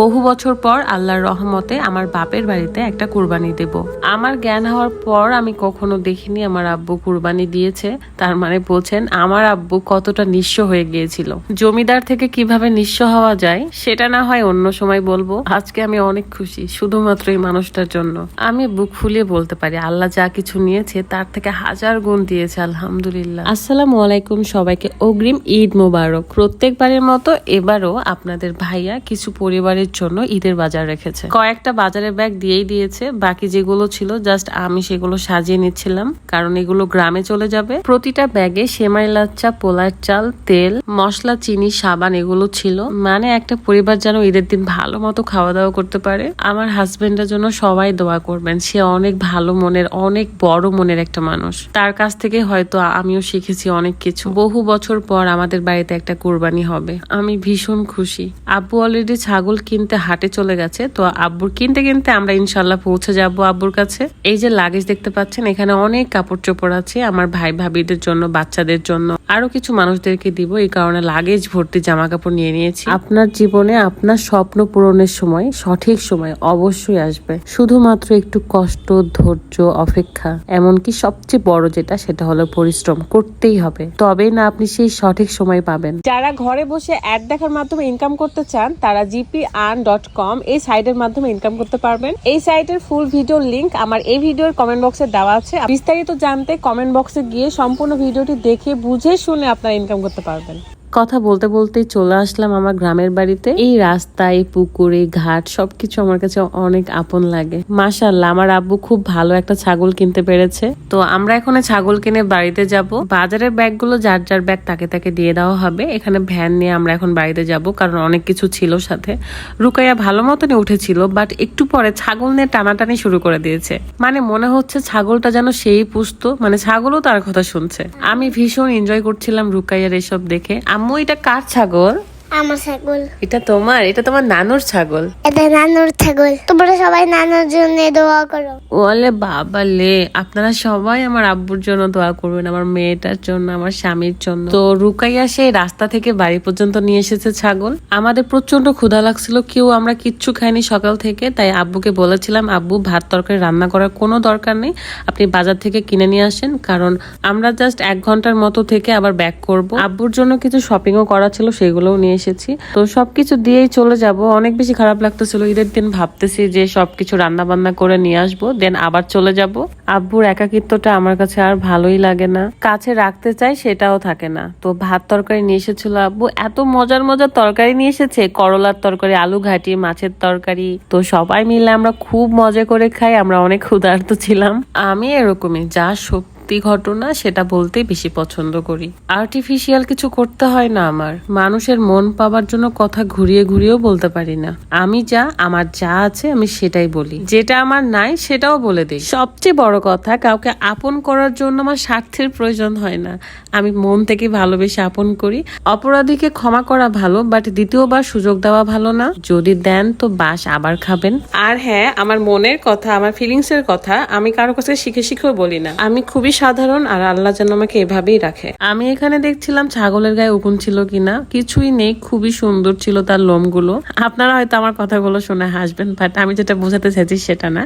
বহু বছর পর আল্লাহর রহমতে আমার বাপের বাড়িতে একটা কুরবানি দেব। আমার জ্ঞান হওয়ার পর আমি কখনো দেখিনি আমার আব্বু কুরবানি দিয়েছে। তার মানে বলছেন আমার আব্বু কতটা নিঃস্ব হয়ে গিয়েছিল। জমিদার থেকে কীভাবে নিঃস্ব হওয়া যায়, সেটা না হয় অন্য সময় বলব। আজকে আমি অনেক খুশি, শুধুমাত্র এই মানুষটার জন্য। আমি বুক ফুলিয়ে বলতে পারি, আল্লাহ যা কিছু নিয়েছে, তার থেকে হাজার গুণ দিয়েছে, আলহামদুলিল্লাহ। আসসালামু আলাইকুম সবাইকে, অগ্রিম ঈদ মোবারক। প্রত্যেকবারের মতো এবারও আপনাদের ভাইয়া কিছু পরিবারের জন্য ঈদের বাজার রেখেছে। কয়েকটা বাজারের ব্যাগ দিয়েই দিয়েছে। বাকি যেগুলো ছিল জাস্ট আমি সেগুলো সাজিয়ে নিচ্ছিলাম, কারণ এগুলো গ্রামে চলে যাবে। প্রতিটা ব্যাগে সেমাই লাচ্চা, পোলার চাল, তেল, মশলা, চিনি, সাবান এগুলো ছিল। মানে একটা পরিবার যেন ঈদের দিন ভালো মতো খাওয়া দাওয়া করতে পারে। আমার হাজবেন্ডের জন্য সবাই দোয়া করবেন, সে অনেক ভালো মনের, অনেক বড় মনের একটা মানুষ। তার কাছ থেকে হয়তো আমিও শিখেছি অনেক কিছু। বহু বছর পর আমাদের বাড়িতে একটা কোরবানি হবে। আমি ভীষণ খুশি। আব্বু অলরেডি ছাগল কিনতে হাটে চলে গেছে, তো আব্বুর কিনতে কিনতে আমরা ইনশাল্লাহ পৌঁছে যাব আব্বুর কাছে। এই যে লাগেজ দেখতে পাচ্ছেন, এখানে অনেক কাপড় চোপড় আছে আমার ভাই ভাবিদের জন্য, বাচ্চাদের জন্য। আরও কিছু মানুষদেরকে দিব, এই কারণে লাগেজ ভর্তি জামা কাপড় নিয়ে নিয়েছি। আপনার জীবনে, আপনার স্বপ্ন পূরণের সময়, সঠিক সময় অবশ্যই আসবে। শুধুমাত্র একটু কষ্ট, ধৈর্য, অপেক্ষা, এমনকি সবচেয়ে বড় যেটা, সেটা হলো পরিশ্রম করতেই হবে। তবেই না, আপনি সেই সঠিক সময় পাবেন। যারা ঘরে বসে অ্যাড দেখার মাধ্যমে ইনকাম করতে চান, তারা জিপি আন ডট কম এই সাইটের মাধ্যমে ইনকাম করতে পারবেন। এই সাইটের ফুল ভিডিও লিঙ্ক আমার এই ভিডিওর কমেন্ট বক্সে দেওয়া আছে। বিস্তারিত জানতে কমেন্ট বক্সে গিয়ে সম্পূর্ণ ভিডিওটি দেখে, বুঝে, শুনে আপনারা ইনকাম করতে পারবেন। কথা বলতে বলতেই চলে আসলাম আমার গ্রামের বাড়িতে। এই রাস্তায় পুকুরে, ঘাট সবকিছু আমার কাছে অনেক আপন লাগে। মাশাল্লাহ আমার আব্বু খুব ভালো একটা ছাগল কিনতে পেরেছে। তো আমরা এখন ছাগল কিনে বাড়িতে যাব। বাজারের ব্যাগগুলো যার যার ব্যাগ তাকে তাকে দিয়ে দেওয়া হবে। এখানে ভ্যান নিয়ে আমরা এখন বাড়িতে যাব কারণ অনেক কিছু ছিল সাথে। রুকাইয়া ভালো মতনই উঠেছিল, বাট একটু পরে ছাগল নিয়ে টানাটানি শুরু করে দিয়েছে। মানে মনে হচ্ছে ছাগলটা যেন সেই পুষত মানে ছাগলও তার কথা শুনছে। আমি ভীষণ এনজয় করছিলাম রুকাইয়ার এসব দেখে। এটা কার ছাগল? আমার ছাগল। এটা তোমার? এটা তোমার নানুর ছাগল? এটা নানুর ছাগল। তোমরা সবাই নানুর জন্য দোয়া করো। ওলে বাবা লে আপনারা সবাই আমার আব্বুর জন্য দোয়া করবেন আমার মেয়েটার জন্য আমার স্বামীর জন্য। তো রুকাইয়া সেই রাস্তা থেকে বাড়ি পর্যন্ত নিয়ে এসেছে ছাগল। আমাদের প্রচণ্ড ক্ষুধা লাগছিল কেউ আমরা কিচ্ছু খাইনি সকাল থেকে তাই আব্বুকে বলেছিলাম আব্বু ভাত তরকারি রান্না করার কোনো দরকার নেই আপনি বাজার থেকে কিনে নিয়ে আসেন কারণ আমরা জাস্ট এক ঘণ্টার মতো থেকে আবার ব্যাক করব। আব্বুর জন্য কিছু শপিংও করা ছিল সেগুলোও নিয়ে এসেছি। তো সবকিছু দিয়েই চলে যাব। অনেক বেশি খারাপ লাগতেছিল। ঈদের দিন ভাবতেছি যে সবকিছু রান্না বান্না করে নিয়ে আসব, দেন আবার চলে যাব। আব্বুর একাকিত্বটা আমার কাছে আর ভালোই লাগে না। কাছে রাখতে চাই, সেটাও থাকে না। তো ভাত তরকারি নিয়ে এসেছিল আব্বু। এত মজার মজার তরকারি নিয়ে এসেছে। করলার তরকারি, আলু ঘাটি, মাছের তরকারি। তো সবাই মিলে আমরা খুব মজা করে খাই। আমরা অনেক ক্ষুধার্ত ছিলাম। আমি এরকমই, যা সত্যি ঘটনা সেটা বলতেই বেশি পছন্দ করি। আর্টিফিশিয়াল কিছু করতে হয় না আমার। মানুষের মন পাবার জন্য কথা ঘুরিয়ে ঘুরিয়েও বলতে পারি না। আমি যা, আমার যা আছে আমি সেটাই বলি। যেটা আমার নাই সেটাও বলে দিই। সবচেয়ে বড় কথা, কাউকে আপন করার জন্য আমার স্বার্থের প্রয়োজন হয় না। আমি মন থেকে ভালোবেসে আপন করি। অপরাধীকে ক্ষমা করা ভালো বাট দ্বিতীয়বার সুযোগ দেওয়া ভালো না। যদি দেন তো বাস, আবার খাবেন। আর হ্যাঁ আমার মনের কথা, আমার ফিলিংস এর কথা আমি কারও কাছে শিখে শিখেও বলি না। আমি খুবই সাধারণ আর আল্লাহ যেন আমাকে এভাবেই রাখে। আমি এখানে দেখছিলাম ছাগলের গায়ে উকুন ছিল কিনা। কিছুই নেই, খুবই সুন্দর ছিল তার লোমগুলো। আপনারা হয়তো আমার কথাগুলো শুনে হাসবেন বাট আমি যেটা বোঝাতে চাইছি সেটা না।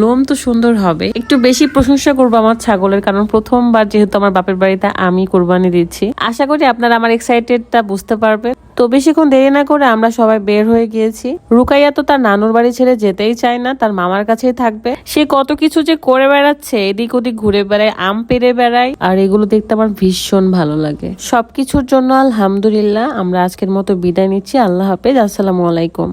লোম তো সুন্দর হবে। একটু বেশি প্রশংসা করব আমার ছাগলের, কারণ প্রথমবার যেহেতু আমার বাপের বাড়িতে আমি কোরবানি দিচ্ছি। আশা করি আপনারা আমার এক্সাইটেডটা বুঝতে পারবেন। তো বেশিক্ষণ দেরি না করে আমরা সবাই বের হয়ে গিয়েছি। রুকাইয়া তো তার নানুর বাড়ি ছেড়ে যেতেই চায় না, তার মামার কাছেই থাকবে। সে কত কিছু যে করে বেড়াচ্ছে, এদিক ওদিক ঘুরে বেড়ায়, আম পেরে বেড়ায়, আর এগুলো দেখতে আমার ভীষণ ভালো লাগে। সবকিছুর জন্য আলহামদুলিল্লাহ, আমরা আজকের মতো বিদায় নিচ্ছি। আল্লাহ হাফেজ, আসসালামু আলাইকুম।